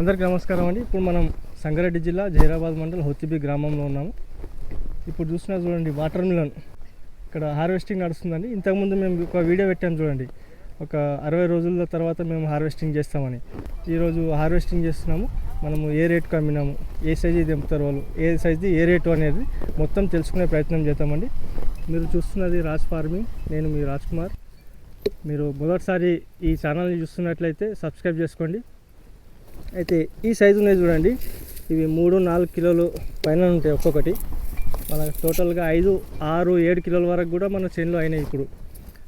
అందరికీ నమస్కారం అండి. ఇప్పుడు మనం సంగారెడ్డి జిల్లా జైరాబాద్ మండల్ హొత్తిబి గ్రామంలో ఉన్నాము. ఇప్పుడు చూసినా చూడండి వాటర్ మిలన్. ఇక్కడ హార్వెస్టింగ్ నడుస్తుందండి. ఇంతకుముందు మేము ఒక వీడియో పెట్టాము చూడండి. ఒక అరవై రోజుల తర్వాత మేము హార్వెస్టింగ్ చేస్తామని. ఈరోజు హార్వెస్టింగ్ చేస్తున్నాము. మనము ఏ రేట్కి అమ్మినాము ఏ సైజు దింపుతారు వాళ్ళు ఏ సైజుది ఏ రేటు అనేది మొత్తం తెలుసుకునే ప్రయత్నం చేద్దామండి. మీరు చూస్తున్నది రాజ్ ఫార్మింగ్. నేను మీ రాజ్ కుమార్. మీరు మొదటిసారి ఈ ఛానల్ని చూస్తున్నట్లయితే సబ్స్క్రైబ్ చేసుకోండి. అయితే ఈ సైజు ఉన్నాయి చూడండి. ఇవి మూడు నాలుగు కిలోలు పైన ఉంటాయి ఒక్కొక్కటి. మనకు టోటల్గా ఐదు ఆరు ఏడు కిలోల వరకు కూడా మన చేనులో అయినాయి ఇప్పుడు.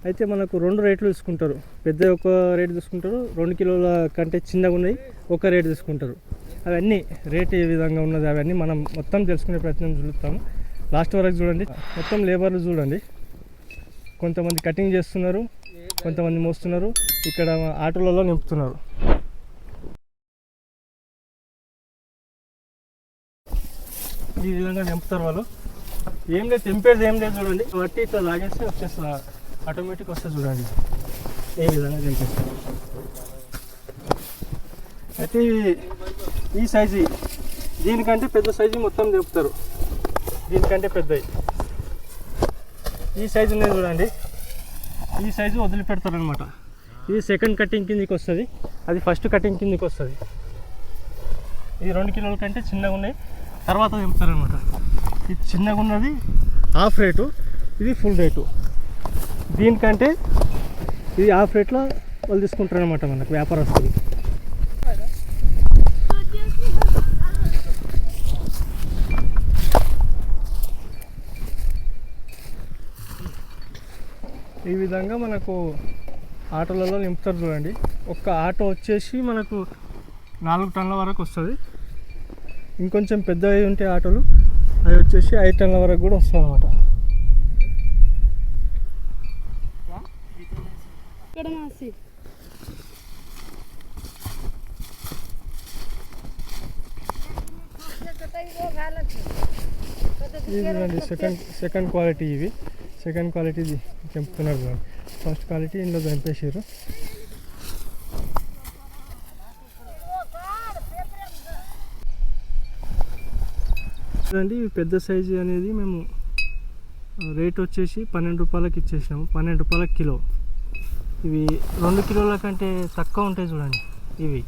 అయితే మనకు రెండు రేట్లు తీసుకుంటారు. పెద్ద ఒక రేటు తీసుకుంటారు రెండు కిలోల కంటే చిన్నగా ఉన్నాయి ఒక రేటు తీసుకుంటారు. అవన్నీ రేట్ ఏ విధంగా ఉన్నది అవన్నీ మనం మొత్తం తెలుసుకునే ప్రయత్నం చూస్తాము లాస్ట్ వరకు చూడండి. మొత్తం లేబర్లు చూడండి. కొంతమంది కటింగ్ చేస్తున్నారు కొంతమంది మోస్తున్నారు. ఇక్కడ ఆటోలలో నింపుతున్నారు. ఈ విధంగా నింపుతారు వాళ్ళు. ఏం లేదు తెంపేది ఏం లేదు చూడండి. వట్టి ఇట్లా లాగేస్తే వచ్చేస్తా. ఆటోమేటిక్ వస్తే చూడండి. ఏ విధంగా తెంపేస్తారు అయితే ఈ- ఈ. సైజు దీనికంటే పెద్ద సైజు మొత్తం తెంపుతారు దీనికంటే పెద్దవి. ఈ సైజు ఉన్నాయి చూడండి. ఈ సైజు వదిలిపెడతారనమాట ఇది సెకండ్ కటింగ్ కిందకి వస్తుంది. అది ఫస్ట్ కటింగ్ కిందకి వస్తుంది. ఇది రెండు కిలోల కంటే చిన్నగా ఉన్నాయి. తర్వాత తెంపుతారనమాట ఇది చిన్నగా ఉన్నది హాఫ్ రేటు ఇది ఫుల్ రేటు. దీనికంటే ఇది హాఫ్ రేట్లో వాళ్ళు తీసుకుంటారనమాట మనకు వ్యాపారస్తులు. ఈ విధంగా మనకు ఆటోలలో నింపుతారు చూడండి. ఒక్క ఆటో వచ్చేసి మనకు నాలుగు టన్నుల వరకు వస్తుంది. ఇంకొంచెం పెద్దవి ఉంటే ఆటోలు అవి వచ్చేసి ఐదు టన్నుల వరకు కూడా వస్తాయి అన్నమాట ఇది చూడండి సెకండ్ సెకండ్ క్వాలిటీ ఇవి. సెకండ్ క్వాలిటీ ఇది. తెంపుతున్నారు చూడండి. ఫస్ట్ క్వాలిటీ ఇందులో చంపేసారు చూడండి పెద్ద సైజు అనేది మేము రేట్ వచ్చేసి పన్నెండు రూపాయలకి ఇచ్చేసినాము. పన్నెండు రూపాయలకి కిలో. ఇవి రెండు కిలోల కంటే తక్కువ ఉంటాయి చూడండి ఇవి.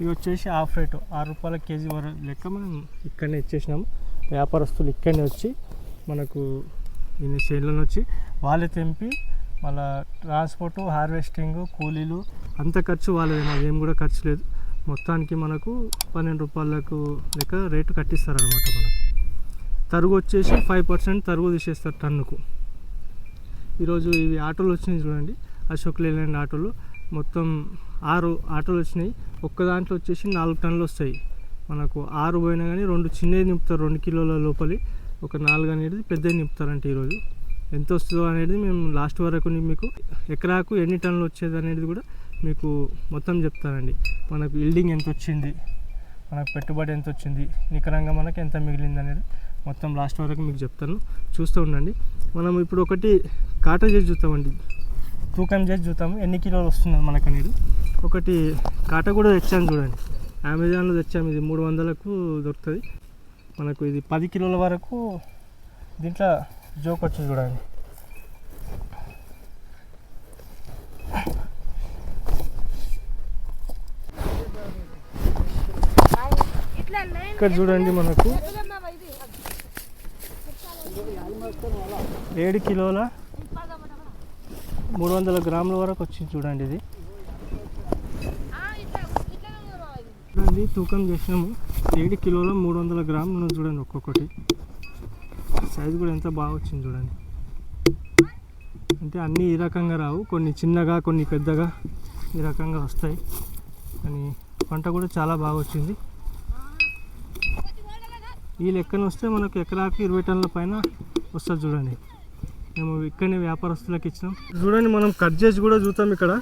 ఇవి వచ్చేసి హాఫ్ రేటు. ఆరు రూపాయల కేజీ వరకు లెక్క మనం ఇక్కడనే ఇచ్చేసినాము. వ్యాపారస్తులు ఇక్కడనే వచ్చి మనకు దీని చేనులను వచ్చి వాళ్ళే తెంపి మళ్ళా ట్రాన్స్పోర్టు హార్వెస్టింగ్ కూలీలు అంత ఖర్చు వాళ్ళది. మాదేం కూడా ఖర్చు లేదు. మొత్తానికి మనకు పన్నెండు రూపాయలకు లెక్క రేటు కట్టిస్తారనమాట మనకు. తరుగు వచ్చేసి ఫైవ్ పర్సెంట్ తరుగు తీసేస్తారు టన్నుకు. ఈరోజు ఇవి ఆటోలు వచ్చినాయి చూడండి. అశోక్ లేలాండ్ ఆటోలు. మొత్తం ఆరు ఆటోలు వచ్చినాయి. ఒక్క దాంట్లో వచ్చేసి నాలుగు టన్నులు వస్తాయి. మనకు ఆరు పోయినా కానీ రెండు చిన్నవి నింపుతారు రెండు కిలోల లోపలి. ఒక నాలుగు అనేది పెద్దవి నింపుతారంటే ఈరోజు. ఎంత వస్తుందో అనేది మేము లాస్ట్ వరకు మీకు ఎకరాకు ఎన్ని టన్నులు వచ్చేది అనేది కూడా మీకు మొత్తం చెప్తానండి. మనకు బిల్డింగ్ ఎంత వచ్చింది? మనకు పెట్టుబడి ఎంత వచ్చింది? నికరంగా మనకు ఎంత మిగిలింది అనేది మొత్తం లాస్ట్ వరకు మీకు చెప్తాను. చూస్తూ ఉండండి. మనం ఇప్పుడు ఒకటి కాట చేసి చూస్తామండి తూకం చేసి చూద్దాము. ఎన్ని కిలోలు వస్తున్నది మనకు అనేది? ఒకటి కాట కూడా తెచ్చాను చూడండి. అమెజాన్లో తెచ్చాము ఇది మూడు వందలకు దొరుకుతుంది. మనకు ఇది పది కిలోల వరకు దీంట్లో జోక్ వచ్చి చూడండి. ఇక్కడ చూడండి మనకు. ఏడు కిలోల మూడు వందల గ్రాముల వరకు వచ్చింది చూడండి ఇది. చూడండి తూకం చేసినాము. ఏడు కిలోల మూడు వందల గ్రాములు చూడండి ఒక్కొక్కటి. సైజు కూడా ఎంత బాగా వచ్చింది చూడండి. అంటే అన్నీ ఈ రకంగా రావు. కొన్ని చిన్నగా కొన్ని పెద్దగా ఈ రకంగా వస్తాయి. కానీ పంట కూడా చాలా బాగా వచ్చింది. ఈ లెక్కన వస్తే మనకు ఎకరాకి ఇరవై టన్నుల పైన వస్తుంది చూడండి. మేము ఇక్కడనే వ్యాపారస్తులకు ఇచ్చినాం. చూడండి మనం కట్ చేసి కూడా చూద్దాం ఇక్కడ.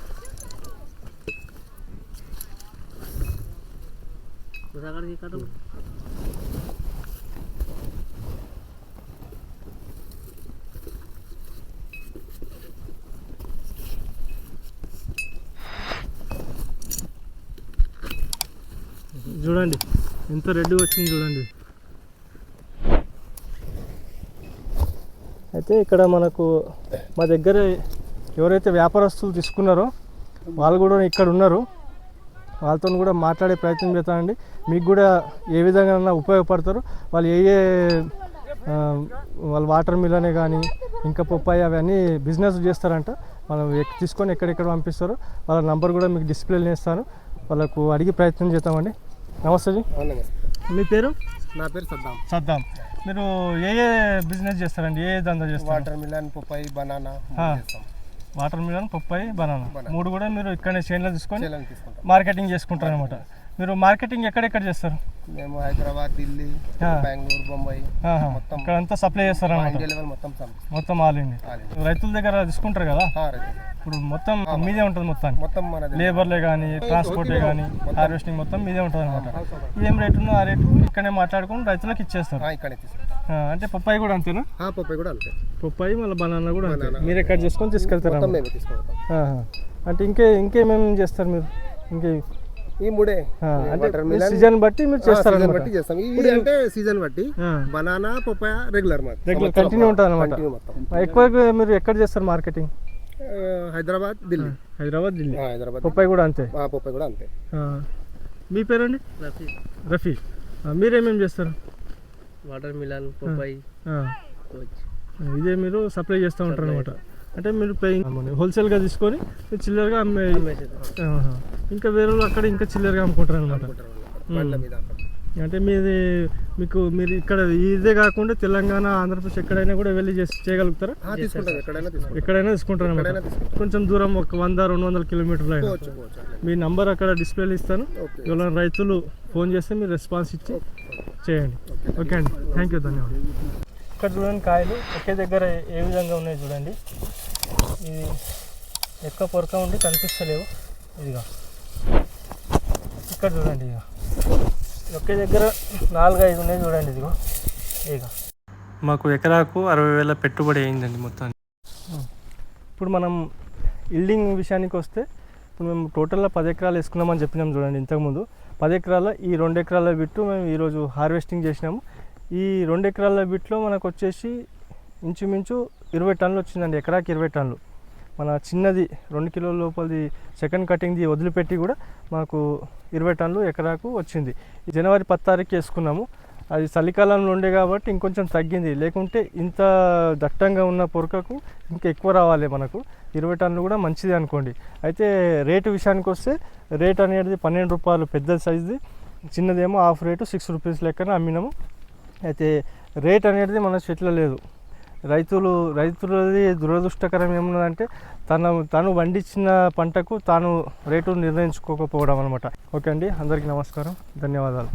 చూడండి ఎంత రెడ్గా వచ్చింది చూడండి. అయితే ఇక్కడ మనకు మా దగ్గర ఎవరైతే వ్యాపారస్తులు తీసుకున్నారో వాళ్ళు కూడా ఇక్కడ ఉన్నారు. వాళ్ళతో కూడా మాట్లాడే ప్రయత్నం చేస్తానండి. మీకు కూడా ఏ విధంగా ఉపయోగపడతారు? వాళ్ళు ఏ ఏ వాళ్ళు వాటర్ మిల్ అనే కానీ ఇంకా పప్పాయి అవన్నీ బిజినెస్ చేస్తారంట. మనం తీసుకొని ఎక్కడెక్కడ పంపిస్తారో వాళ్ళ నంబర్ కూడా మీకు డిస్ప్లేలో వేస్తాను వాళ్ళకు అడిగి ప్రయత్నం చేస్తామండి నమస్తే జీ నమస్తే. మీ పేరు? నా పేరు సద్దాం. సద్దాం. మీరు ఏ ఏ బిజినెస్ చేస్తారండి? ఏ దందా చేస్తారు? Watermelon papaya banana watermelon papaya banana. మూడు కూడా మీరు ఇక్కడనే చైన్లో తీసుకొని మార్కెటింగ్ చేసుకుంటారు అనమాట మీరు మార్కెటింగ్ ఎక్కడెక్కడ చేస్తారు? మేము హైదరాబాద్ ఢిల్లీ. బెంగళూరు బొంబాయి. మొత్తం ఇక్కడంతా సప్లై చేస్తారు మొత్తం మొత్తం ఆల్ ఇండియా. రైతుల దగ్గర తీసుకుంటారు కదా. ఇప్పుడు మొత్తం మీదే ఉంటుంది మొత్తానికి. మొత్తం మనది లేబర్లే కానీ ట్రాన్స్పోర్టే కానీ హార్వెస్టింగ్ మొత్తం. మీదే ఉంటుంది అనమాట ఏం రేటు ఉందో ఆ రేటు ఇక్కడనే మాట్లాడుకొని రైతులకు ఇచ్చేస్తారు. అంటే పప్పాయి కూడా అంతేనా? పప్పాయి కూడా అంతే. పప్పాయి మళ్ళీ బనానా కూడా అంతే. మీరే కట్ చేసుకొని తీసుకెళ్తారు. అంటే ఇంకే ఇంకేమేమి చేస్తారు మీరు? ఇంకే ఈ మూడే. అంటే సీజన్ బట్టి మీరు చేస్తారు బట్టి చేస్తాం. ఇది అంటే సీజన్ బట్టి banana papaya regular regular continue ఉంటుంది అనమాట కంటిన్యూ మొత్తం. ఎక్కువ మీరు ఎక్కడ చేస్తారు మార్కెటింగ్ హైదరాబాద్ ఢిల్లీ. హైదరాబాద్ ఢిల్లీ. హైదరాబాద్ పప్పాయి కూడా అంతే? ఆ, పప్పాయి కూడా అంతే. ఆ. మీ పేరండి? రఫీ ఆ, మీరేమేం చేస్తారు? Watermelon papaya. ఆ. ఇదే మీరు సప్లై చేస్తూ ఉంటారు అనమాట అంటే మీరు హోల్సేల్గా తీసుకొని మీరు చిల్లరగా అమ్మే. ఇంకా వేరే వాళ్ళు అక్కడ ఇంకా చిల్లరగా అమ్ముకుంటారు. అనమాట. అంటే మీది మీకు మీరు ఇక్కడ ఇదే కాకుండా తెలంగాణ ఆంధ్రప్రదేశ్ ఎక్కడైనా కూడా వెళ్ళి చేసి చేయగలుగుతారా? ఎక్కడైనా తీసుకుంటాం ఎక్కడైనా తీసుకుంటారు అనమాట కొంచెం దూరం ఒక వంద రెండు వందల కిలోమీటర్లు అయినా. మీ నంబర్ అక్కడ డిస్ప్లేలో ఇస్తాను. ఎవరైనా రైతులు ఫోన్ చేస్తే మీరు రెస్పాన్స్ ఇచ్చి చేయండి. ఓకే అండి. థ్యాంక్ యూ ధన్యవాదాలు. ఇక్కడ చూడండి కాయలు ఒకే దగ్గర ఏ విధంగా ఉన్నాయి చూడండి. ఇది ఎక్కువ పొరక ఉండి కనిపిస్తలేవు. ఇదిగా. ఇక్కడ చూడండి ఇక ఒకే దగ్గర నాలుగు ఐదు ఉన్నాయి చూడండి ఇదిగో. ఇక. మాకు ఎకరాకు అరవై వేల పెట్టుబడి అయిందండి మొత్తానికి. ఇప్పుడు మనం ఇల్డింగ్ విషయానికి వస్తే ఇప్పుడు మేము టోటల్గా పది ఎకరాలు వేసుకున్నామని చెప్పినాం చూడండి ఇంతకుముందు. పది ఎకరాల ఈ రెండు ఎకరాల బిట్టు మేము ఈరోజు హార్వెస్టింగ్ చేసినాము. ఈ రెండు ఎకరాల బిట్లో మనకు వచ్చేసి ఇంచుమించు ఇరవై టన్నులు వచ్చిందండి ఎకరాకి ఇరవై టన్నులు. మన చిన్నది రెండు కిలోల లోపలిది సెకండ్ కటింగ్ది వదిలిపెట్టి కూడా మాకు ఇరవై టన్నులు ఎకరాకు వచ్చింది. జనవరి పది తారీఖు వేసుకున్నాము. అది చలికాలంలో ఉండే కాబట్టి ఇంకొంచెం తగ్గింది. లేకుంటే ఇంత దట్టంగా ఉన్న పొరకకు ఇంకా ఎక్కువ రావాలి మనకు. ఇరవై టన్నులు కూడా మంచిది అనుకోండి. అయితే రేటు విషయానికి వస్తే రేట్ అనేది పన్నెండు రూపాయలు పెద్ద సైజుది. చిన్నదేమో హాఫ్ రేటు సిక్స్ రూపీస్ లెక్కన అమ్మినాము. అయితే రేట్ అనేది మన చెట్ల లేదు. రైతులు రైతులది దురదృష్టకరం ఏమున్నదంటే తన తను పండించిన పంటకు తాను రేటు నిర్ణయించుకోకపోవడం అనమాట ఓకే అండి అందరికీ నమస్కారం ధన్యవాదాలు.